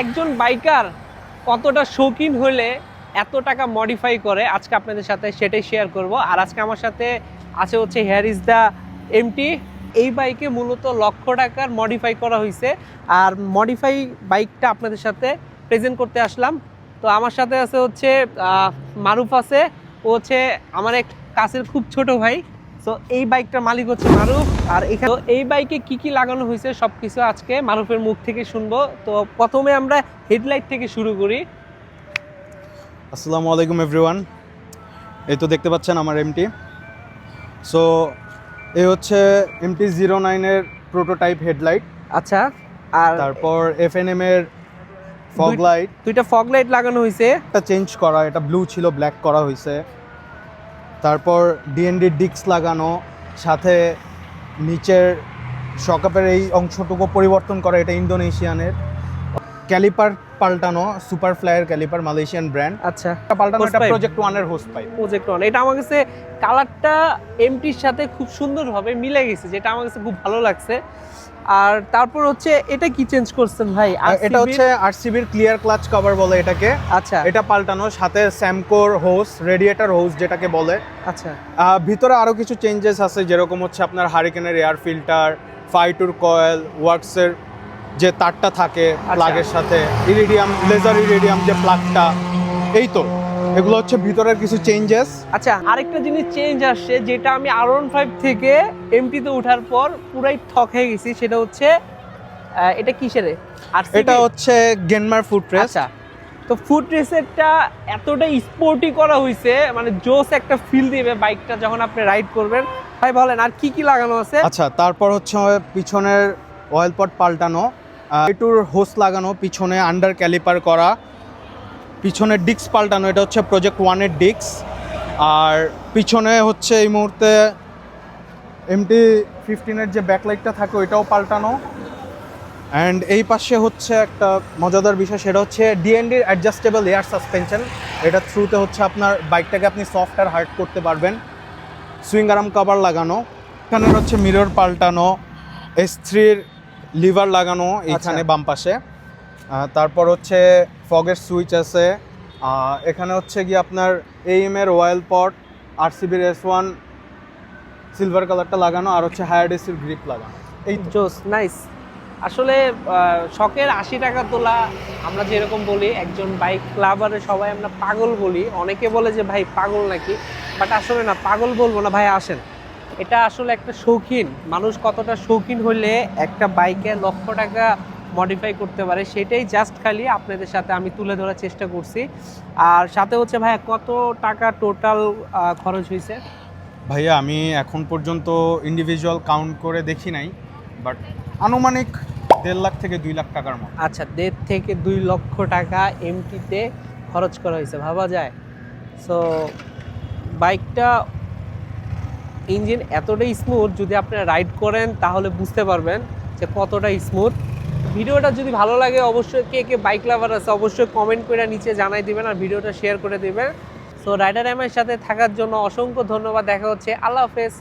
একজন বাইকার কতটা শৌখিন হলে এত টাকা মডিফাই করে, আজকে আপনাদের সাথে সেটাই শেয়ার করব। আর আজকে আমার সাথে আছে হচ্ছে হেয়ার ইজ দ্য এমটি এই বাইকে মূলত লক্ষ টাকার মডিফাই করা হয়েছে আর মডিফাই বাইকটা আপনাদের সাথে প্রেজেন্ট করতে আসলাম। তো আমার সাথে আছে হচ্ছে মারুফ আছে। ও হচ্ছে আমার এক কাছের খুব ছোট ভাই। তো এই বাইকটার মালিক হচ্ছে মারুফ। আর এখানে এই বাইকে কি কি লাগানো হয়েছে সবকিছু আজকে মারুফের মুখ থেকে শুনব। তো প্রথমে আমরা হেডলাইট থেকে শুরু করি। আসসালামু আলাইকুম এভরিওয়ান এই তো দেখতে পাচ্ছেন আমার এমটি সো এই হচ্ছে এমটি জিরো নাইনের প্রোটোটাইপ হেডলাইট আচ্ছা আর তারপর এফএনএম এর ফগ লাইট দুইটা ফগ লাইট লাগানো হয়েছে। একটা চেঞ্জ করা এটা ব্লু ছিল ব্ল্যাক করা হয়েছে। তারপর ডিএনডি ডিক্স লাগানো সাথে নিচের সকাপের এই অংশটুকু পরিবর্তন করা এটা ইন্দোনেশিয়ানের। ক্যালিপার পাল্টানো super flyer caliper Malaysian brand. আচ্ছা। এটা পাল্টানো এটা? প্রজেক্ট ওয়ানের হোস পাইপ প্রজেক্ট ওয়ান এটা আমার কাছে কালারটা এমটির সাথে খুব সুন্দরভাবে মিলে গেছে যেটা আমার কাছে খুব ভালো লাগছে। আর তারপর হচ্ছে এটা কি চেঞ্জ করছেন ভাই? এটা হচ্ছে আরসিবির ক্লিয়ার ক্লাচ কভার বলে এটাকে। আচ্ছা। এটা পাল্টানো সাথে স্যামকোর হোস রেডিয়েটর হোস যেটাকে বলে। আচ্ছা। ভিতরে আরও কিছু চেঞ্জেস আছে যেরকম হচ্ছে আপনার হারিকেনের এয়ার ফিল্টার ফাইটুর কয়েল ওয়ার্কসের যে তারটা থাকে প্লাগের সাথে ইরিডিয়াম লেজার ইরিডিয়াম যে প্লাগটা এই তো। এগুলো হচ্ছে ভিতরের কিছু চেঞ্জেস আচ্ছা আরেকটা জিনিস চেঞ্জ আসছে যেটা আমি আর ওয়ান ফাইভ থেকে এমটিতে ওঠার পর পুরাই থক হয়ে গেছি সেটা হচ্ছে এটা কিসের আর এটা হচ্ছে গেনমার ফুড প্রেস আচ্ছা তো ফুড রেসেরটা এতটা স্পোর্টি করা হয়েছে মানে জোস একটা ফিল দিবে বাইকটা যখন আপনি রাইড করবেন। ভাই বলেন আর কি কি লাগানো আছে? আচ্ছা তারপর হচ্ছে পিছনের অয়েল পট পাল্টানো এটুর হোস লাগানো, পিছনে আন্ডার ক্যালিপার করা, পিছনে ডিক্স পাল্টানো, এটা হচ্ছে প্রজেক্ট ওয়ানের ডিক্স আর পিছনে হচ্ছে এই মুহূর্তে এমটি ফিফটিনের যে ব্যাকলাইটটা থাকে, ওইটাও পাল্টানো। অ্যান্ড এই পাশে হচ্ছে একটা মজাদার বিষয়, সেটা হচ্ছে ডিএনডির অ্যাডজাস্টেবল এয়ার সাসপেনশন এটা থ্রুতে হচ্ছে আপনার বাইকটাকে আপনি সফট আর হার্ড করতে পারবেন। সুইং আরাম কভার লাগানো এখানে হচ্ছে মিরর পাল্টানো এস থ্রির লিভার লাগানো এইখানে বাম পাশে। তারপর হচ্ছে ফগের সুইচ আছে। এখানে হচ্ছে কি আপনার এইম এর ওয়েল পট আর আরসিবির এস ওয়ান সিলভার কালারটা লাগানো আর হচ্ছে হায়ার ডিসির গ্রিপ লাগানো। এই জোস নাইস। আসলে শখের আশি টাকা তোলা আমরা যেরকম বলি একজন বাইক ক্লাবারে সবাই আমরা পাগল বলি। অনেকে বলে যে ভাই পাগল নাকি? বাট আসলে না পাগল বলব না ভাই আসেন। এটা আসলে একটা শৌখিন। মানুষ কতটা শৌখিন হলে একটা বাইকে লক্ষ টাকা মডিফাই করতে পারে সেটাই জাস্ট খালি আপনাদের সাথে আমি তুলে ধরার চেষ্টা করছি। আর সাথে হচ্ছে ভাই কত টাকা টোটাল খরচ হয়েছে? ভাইয়া আমি এখন পর্যন্ত ইন্ডিভিজুয়াল কাউন্ট করে দেখি নাই বাট আনুমানিক দেড় লাখ থেকে দুই লাখ টাকার মতো। আচ্ছা দেড় থেকে দুই লক্ষ টাকা এমটিতে খরচ করা হয়েছে ভাবা যায়। সো বাইকটা ইঞ্জিন এতটাই স্মুথ যদি আপনি রাইড করেন, তাহলে বুঝতে পারবেন যে কতটা স্মুথ ভিডিওটা যদি ভালো লাগে, অবশ্যই কে কে বাইক লাভার আছে, অবশ্যই কমেন্ট করে নিচে জানাই দিবেন আর ভিডিওটা শেয়ার করে দেবেন। সো রাইডার এমের সাথে থাকার জন্য অসংখ্য ধন্যবাদ। দেখা হচ্ছে। আল্লাহ হাফেজ।